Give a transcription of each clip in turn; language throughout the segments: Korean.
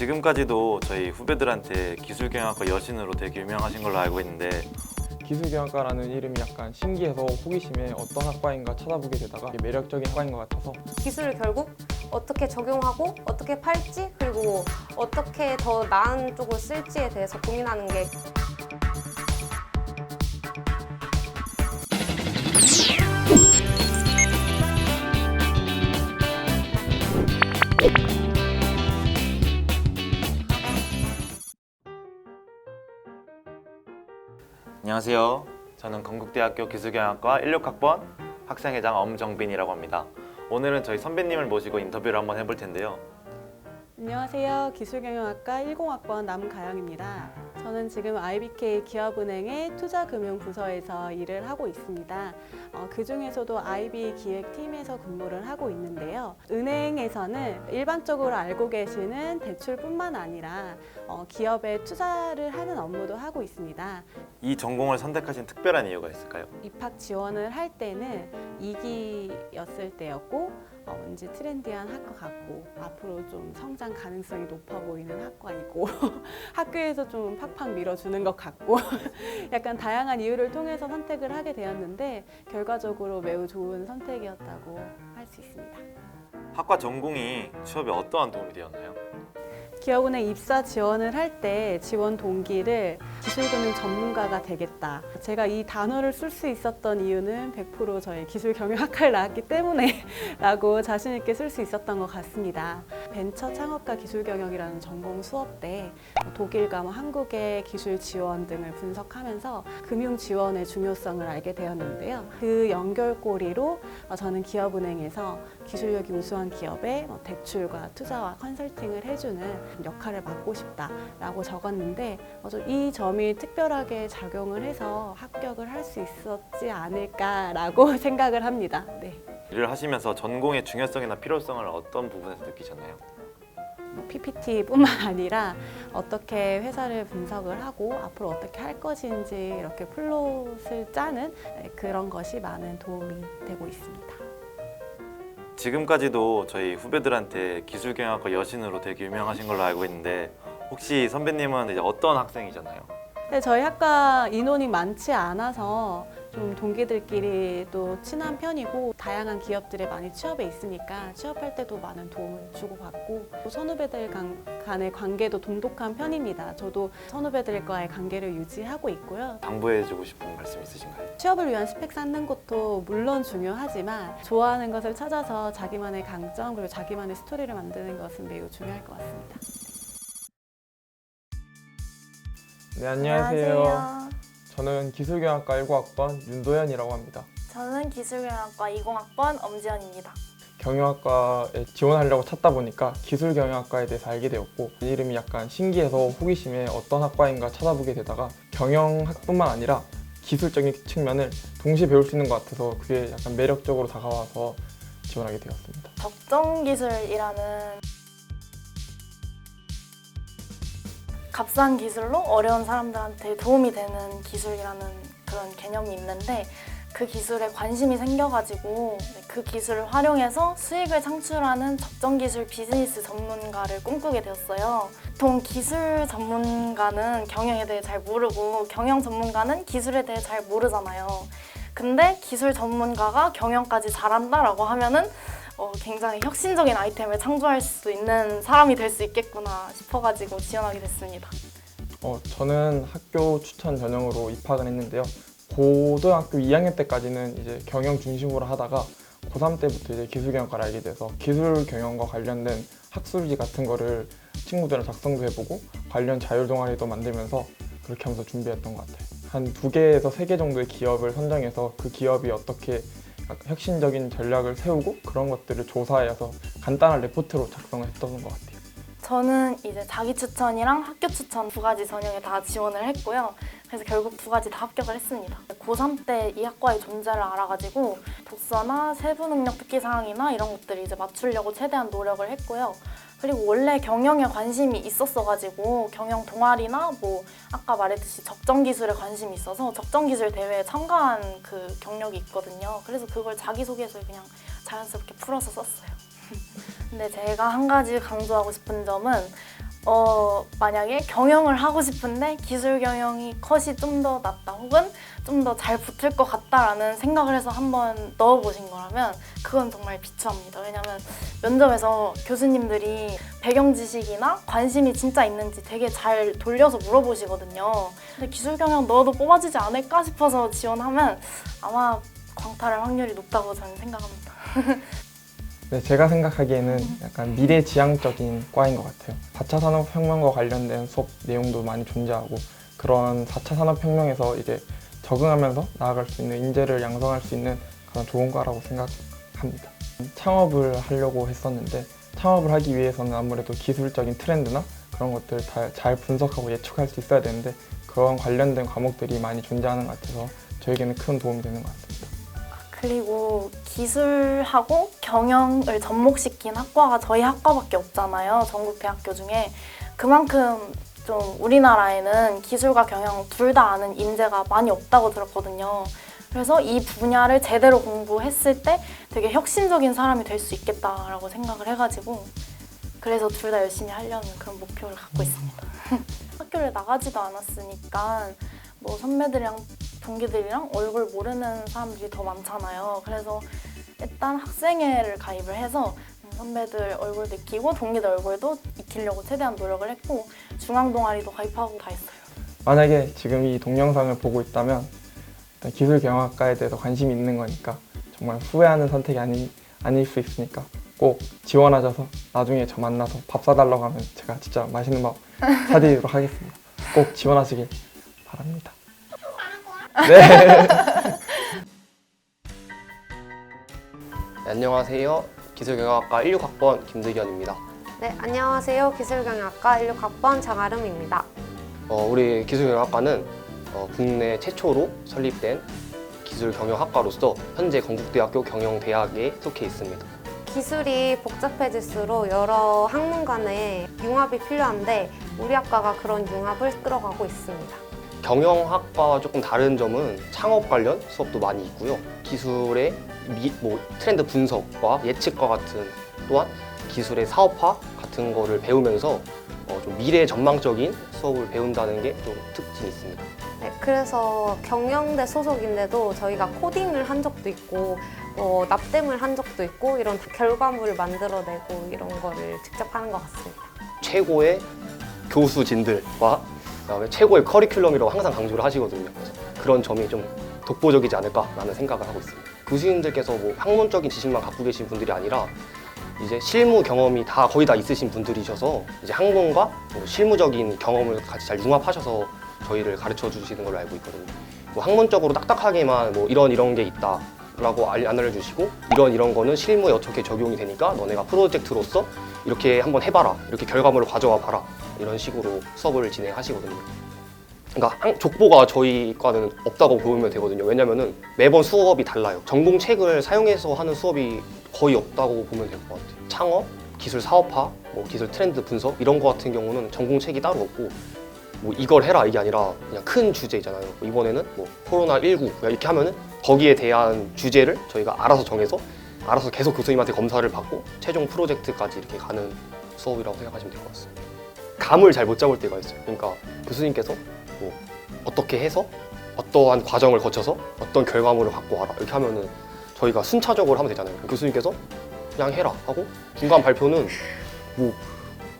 지금까지도 저희 후배들한테 기술경영학과 여신으로 되게 유명하신 걸로 알고 있는데 기술경영과라는 이름이 약간 신기해서 호기심에 어떤 학과인가 찾아보게 되다가 매력적인 학과인 것 같아서 기술을 결국 어떻게 적용하고 어떻게 팔지 그리고 어떻게 더 나은 쪽으로 쓸지에 대해서 고민하는 게 안녕하세요. 저는 건국대학교 기술경영학과 16학번 학생회장 엄정빈이라고 합니다. 오늘은 저희 선배님을 모시고 인터뷰를 한번 해볼 텐데요. 안녕하세요. 기술경영학과 10학번 남가영입니다. 저는 지금 IBK 기업은행의 투자금융부서에서 일을 하고 있습니다. 어, 그 중에서도 IB 기획팀에서 근무를 하고 있는데요. 은행에서는 일반적으로 알고 계시는 대출뿐만 아니라 어, 기업에 투자를 하는 업무도 하고 있습니다. 이 전공을 선택하신 특별한 이유가 있을까요? 입학 지원을 할 때는 2기였을 때였고 어, 왠지 트렌디한 학과 같고 앞으로 좀 성장 가능성이 높아 보이는 학과이고 학교에서 좀 팍팍 밀어주는 것 같고 약간 다양한 이유를 통해서 선택을 하게 되었는데 결과적으로 매우 좋은 선택이었다고 할 수 있습니다. 학과 전공이 취업에 어떠한 도움이 되었나요? 기업은행 입사 지원을 할 때 지원 동기를 기술금융 전문가가 되겠다. 제가 이 단어를 쓸 수 있었던 이유는 100% 저희 기술 경영학과를 나왔기 때문에 라고 자신 있게 쓸 수 있었던 것 같습니다. 벤처 창업과 기술 경영이라는 전공 수업 때 독일과 뭐 한국의 기술 지원 등을 분석하면서 금융 지원의 중요성을 알게 되었는데요. 그 연결고리로 어, 저는 기업은행에서 기술력이 우수한 기업에 뭐 대출과 투자와 컨설팅을 해주는 역할을 맡고 싶다라고 적었는데 어, 저이 점이 특별하게 작용을 해서 합격을 할 수 있었지 않을까라고 생각을 합니다. 네. 일을 하시면서 전공의 중요성이나 필요성을 어떤 부분에서 느끼셨나요? 뭐 PPT뿐만 아니라 어떻게 회사를 분석을 하고 앞으로 어떻게 할 것인지 이렇게 플롯을 짜는 네, 그런 것이 많은 도움이 되고 있습니다. 지금까지도 저희 후배들한테 기술경영학과 여신으로 되게 유명하신 걸로 알고 있는데 혹시 선배님은 이제 어떤 학생이잖아요? 근데 저희 학과 인원이 많지 않아서 좀 동기들끼리 또 친한 편이고 다양한 기업들에 많이 취업해 있으니까 취업할 때도 많은 도움을 주고받고 또 선후배들 간, 간의 관계도 돈독한 편입니다. 저도 선후배들과의 관계를 유지하고 있고요. 당부해주고 싶은 말씀 있으신가요? 취업을 위한 스펙 쌓는 것도 물론 중요하지만 좋아하는 것을 찾아서 자기만의 강점 그리고 자기만의 스토리를 만드는 것은 매우 중요할 것 같습니다. 네 안녕하세요. 저는 기술경영학과 19학번 윤도현이라고 합니다. 저는 기술경영학과 20학번 엄지연입니다. 경영학과에 지원하려고 찾다 보니까 기술 경영학과에 대해서 알게 되었고 이름이 약간 신기해서 호기심에 어떤 학과인가 찾아보게 되다가 경영학뿐만 아니라 기술적인 측면을 동시에 배울 수 있는 것 같아서 그게 약간 매력적으로 다가와서 지원하게 되었습니다. 적정기술이라는 값싼 기술로 어려운 사람들한테 도움이 되는 기술이라는 그런 개념이 있는데 그 기술에 관심이 생겨가지고 네, 그 기술을 활용해서 수익을 창출하는 적정 기술 비즈니스 전문가를 꿈꾸게 되었어요. 보통 기술 전문가는 경영에 대해 잘 모르고 경영 전문가는 기술에 대해 잘 모르잖아요. 근데 기술 전문가가 경영까지 잘한다라고 하면은 어, 굉장히 혁신적인 아이템을 창조할 수 있는 사람이 될 수 있겠구나 싶어가지고 지원하게 됐습니다. 어, 저는 학교 추천 전형으로 입학을 했는데요. 고등학교 2학년 때까지는 이제 경영 중심으로 하다가 고3 때부터 이제 기술경영과를 알게 돼서 기술 경영과 관련된 학술지 같은 거를 친구들이랑 작성도 해보고 관련 자율 동아리도 만들면서 그렇게 하면서 준비했던 것 같아요. 한 두 개에서 세 개 정도의 기업을 선정해서 그 기업이 어떻게 혁신적인 전략을 세우고 그런 것들을 조사해서 간단한 레포트로 작성을 했던 것 같아요. 저는 이제 자기 추천이랑 학교 추천 두 가지 전형에 다 지원을 했고요. 그래서 결국 두 가지 다 합격을 했습니다. 고3 때 이 학과의 존재를 알아가지고 독서나 세부 능력 특기 사항이나 이런 것들을 이제 맞추려고 최대한 노력을 했고요. 그리고 원래 경영에 관심이 있었어가지고 경영 동아리나 뭐 아까 말했듯이 적정 기술에 관심이 있어서 적정 기술 대회에 참가한 그 경력이 있거든요. 그래서 그걸 자기 소개서에 그냥 자연스럽게 풀어서 썼어요. 근데 제가 한 가지 강조하고 싶은 점은 어, 만약에 경영을 하고 싶은데 기술 경영이 컷이 좀 더 낫다 혹은 좀 더 잘 붙을 것 같다라는 생각을 해서 한번 넣어보신 거라면 그건 정말 비추합니다. 왜냐면 면접에서 교수님들이 배경 지식이나 관심이 진짜 있는지 되게 잘 돌려서 물어보시거든요. 근데 기술 경영 넣어도 뽑아주지 않을까 싶어서 지원하면 아마 광탈할 확률이 높다고 저는 생각합니다. 네, 제가 생각하기에는 약간 미래지향적인 과인 것 같아요. 4차 산업혁명과 관련된 수업 내용도 많이 존재하고 그런 4차 산업혁명에서 이제 적응하면서 나아갈 수 있는 인재를 양성할 수 있는 그런 좋은 과라고 생각합니다. 창업을 하려고 했었는데 창업을 하기 위해서는 아무래도 기술적인 트렌드나 그런 것들 다 잘 분석하고 예측할 수 있어야 되는데 그런 관련된 과목들이 많이 존재하는 것 같아서 저에게는 큰 도움이 되는 것 같습니다. 그리고 기술하고 경영을 접목시킨 학과가 저희 학과밖에 없잖아요. 전국 대학교 중에 그만큼 좀 우리나라에는 기술과 경영 둘 다 아는 인재가 많이 없다고 들었거든요. 그래서 이 분야를 제대로 공부했을 때 되게 혁신적인 사람이 될 수 있겠다라고 생각을 해가지고 그래서 둘 다 열심히 하려는 그런 목표를 갖고 있습니다. 학교를 나가지도 않았으니까 뭐 선배들이랑 동기들이랑 얼굴 모르는 사람들이 더 많잖아요. 그래서 일단 학생회를 가입을 해서 선배들 얼굴도 익히고 동기들 얼굴도 익히려고 최대한 노력을 했고 중앙 동아리도 가입하고 다 했어요. 만약에 지금 이 동영상을 보고 있다면 일단 기술 경영학과에 대해서 관심이 있는 거니까 정말 후회하는 선택이 아니, 아닐 수 있으니까 꼭 지원하셔서 나중에 저 만나서 밥 사달라고 하면 제가 진짜 맛있는 밥 사드리도록 하겠습니다. 꼭 지원하시길 바랍니다. 네. 네, 안녕하세요. 기술경영학과 16학번 김득현입니다. 네, 안녕하세요. 기술경영학과 16학번 장아름입니다. 어, 우리 기술경영학과는 어, 국내 최초로 설립된 기술경영학과로서 현재 건국대학교 경영대학에 속해 있습니다. 기술이 복잡해질수록 여러 학문 간의 융합이 필요한데 우리 학과가 그런 융합을 끌어가고 있습니다. 경영학과와 조금 다른 점은 창업 관련 수업도 많이 있고요. 기술의 미, 뭐, 트렌드 분석과 예측과 같은 또한 기술의 사업화 같은 거를 배우면서 어, 좀 미래 전망적인 수업을 배운다는 게 좀 특징이 있습니다. 네, 그래서 경영대 소속인데도 저희가 코딩을 한 적도 있고 어, 납땜을 한 적도 있고 이런 결과물을 만들어내고 이런 거를 직접 하는 것 같습니다. 최고의 교수진들과 그다음에 최고의 커리큘럼이라고 항상 강조를 하시거든요. 그런 점이 좀 독보적이지 않을까라는 생각을 하고 있습니다. 교수님들께서 뭐 학문적인 지식만 갖고 계신 분들이 아니라 이제 실무 경험이 다 거의 다 있으신 분들이셔서 이제 학문과 뭐 실무적인 경험을 같이 잘 융합하셔서 저희를 가르쳐 주시는 걸로 알고 있거든요. 뭐 학문적으로 딱딱하게만 뭐 이런 이런 게 있다. 라고 알- 알려주시고 이런 이런 거는 실무에 어떻게 적용이 되니까 너네가 프로젝트로서 이렇게 한번 해봐라 이렇게 결과물을 가져와 봐라 이런 식으로 수업을 진행하시거든요. 그러니까 한- 족보가 저희 과는 없다고 보면 되거든요. 왜냐면은 매번 수업이 달라요. 전공 책을 사용해서 하는 수업이 거의 없다고 보면 될 것 같아요. 창업, 기술 사업화, 뭐 기술 트렌드 분석 이런 거 같은 경우는 전공 책이 따로 없고 뭐 이걸 해라 이게 아니라 그냥 큰 주제잖아요. 뭐 이번에는 뭐 코로나 19 이렇게 하면은 거기에 대한 주제를 저희가 알아서 정해서 알아서 계속 교수님한테 검사를 받고 최종 프로젝트까지 이렇게 가는 수업이라고 생각하시면 될 것 같습니다. 감을 잘 못 잡을 때가 있어요. 그러니까 교수님께서 뭐 어떻게 해서 어떠한 과정을 거쳐서 어떤 결과물을 갖고 와라 이렇게 하면은 저희가 순차적으로 하면 되잖아요. 교수님께서 그냥 해라 하고 중간 발표는 뭐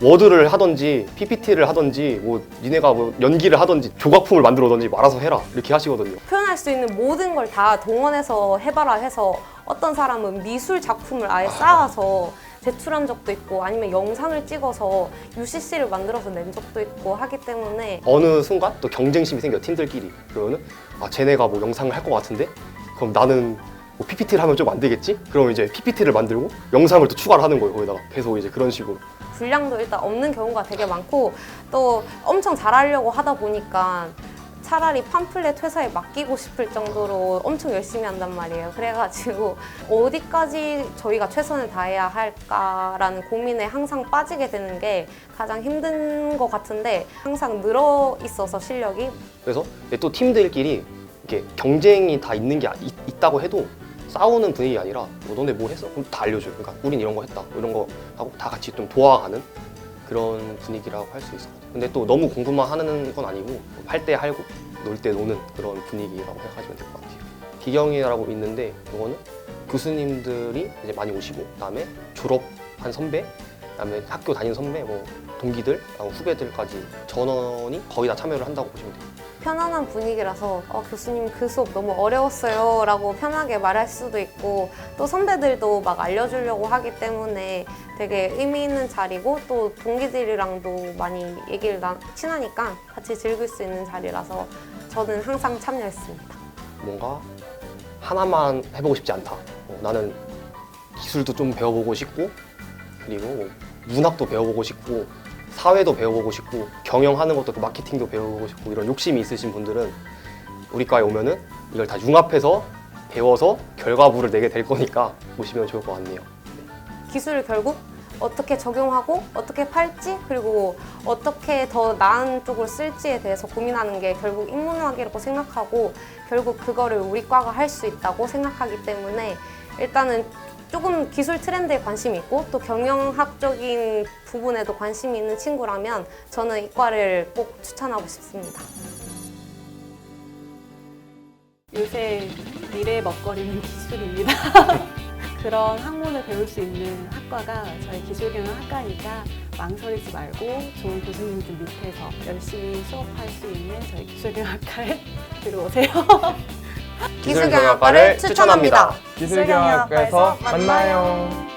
워드를 하든지 PPT를 하든지 뭐 니네가 뭐 연기를 하든지 조각품을 만들어든지 말아서 해라 이렇게 하시거든요. 표현할 수 있는 모든 걸 다 동원해서 해봐라 해서 어떤 사람은 미술 작품을 아예 쌓아서 제출한 적도 있고 아니면 영상을 찍어서 UCC를 만들어서 낸 적도 있고 하기 때문에 어느 순간 또 경쟁심이 생겨 팀들끼리. 그러면은 아 쟤네가 뭐 영상을 할 것 같은데? 그럼 나는 뭐 PPT를 하면 좀 안 되겠지? 그럼 이제 PPT를 만들고 영상을 또 추가를 하는 거예요 거기다가. 계속 이제 그런 식으로. 분량도 일단 없는 경우가 되게 많고 또 엄청 잘하려고 하다 보니까 차라리 팜플렛 회사에 맡기고 싶을 정도로 엄청 열심히 한단 말이에요. 그래가지고 어디까지 저희가 최선을 다해야 할까라는 고민에 항상 빠지게 되는 게 가장 힘든 것 같은데 항상 늘어 있어서 실력이 그래서 또 팀들끼리 이렇게 경쟁이 다 있는 게 아- 있, 있다고 해도 싸우는 분위기 아니라 뭐 너네 뭐 했어? 그럼 다 알려줘요. 그러니까 우린 이런 거 했다. 뭐 이런 거 하고 다 같이 좀 도와가는 그런 분위기라고 할 수 있을 것 같아요. 근데 또 너무 공부만 하는 건 아니고 할 때 할고 놀 때 노는 그런 분위기라고 생각하시면 될 것 같아요. 기경이라고 있는데 이거는 교수님들이 이제 많이 오시고 그다음에 졸업한 선배, 그다음에 학교 다니는 선배, 뭐 동기들, 후배들까지 전원이 거의 다 참여를 한다고 보시면 돼요. 편안한 분위기라서 어, 교수님 그 수업 너무 어려웠어요 라고 편하게 말할 수도 있고 또 선배들도 막 알려주려고 하기 때문에 되게 의미 있는 자리고 또 동기들이랑도 많이 얘기를 나, 친하니까 같이 즐길 수 있는 자리라서 저는 항상 참여했습니다. 뭔가 하나만 해보고 싶지 않다. 어, 나는 기술도 좀 배워보고 싶고 그리고 뭐 문학도 배워보고 싶고 사회도 배워보고 싶고 경영하는 것도 그 마케팅도 배워보고 싶고 이런 욕심이 있으신 분들은 우리 과에 오면은 이걸 다 융합해서 배워서 결과물을 내게 될 거니까 보시면 좋을 것 같네요. 기술을 결국 어떻게 적용하고 어떻게 팔지 그리고 어떻게 더 나은 쪽으로 쓸지에 대해서 고민하는 게 결국 인문학이라고 생각하고 결국 그거를 우리 과가 할 수 있다고 생각하기 때문에 일단은 조금 기술 트렌드에 관심이 있고 또 경영학적인 부분에도 관심이 있는 친구라면 저는 이 과를 꼭 추천하고 싶습니다. 요새 미래의 먹거리는 기술입니다. 그런 학문을 배울 수 있는 학과가 저희 기술경영학과니까 망설이지 말고 좋은 교수님들 밑에서 열심히 수업할 수 있는 저희 기술경영학과에 들어오세요. 기술경영학과를 추천합니다. 기술경영학과에서 만나요.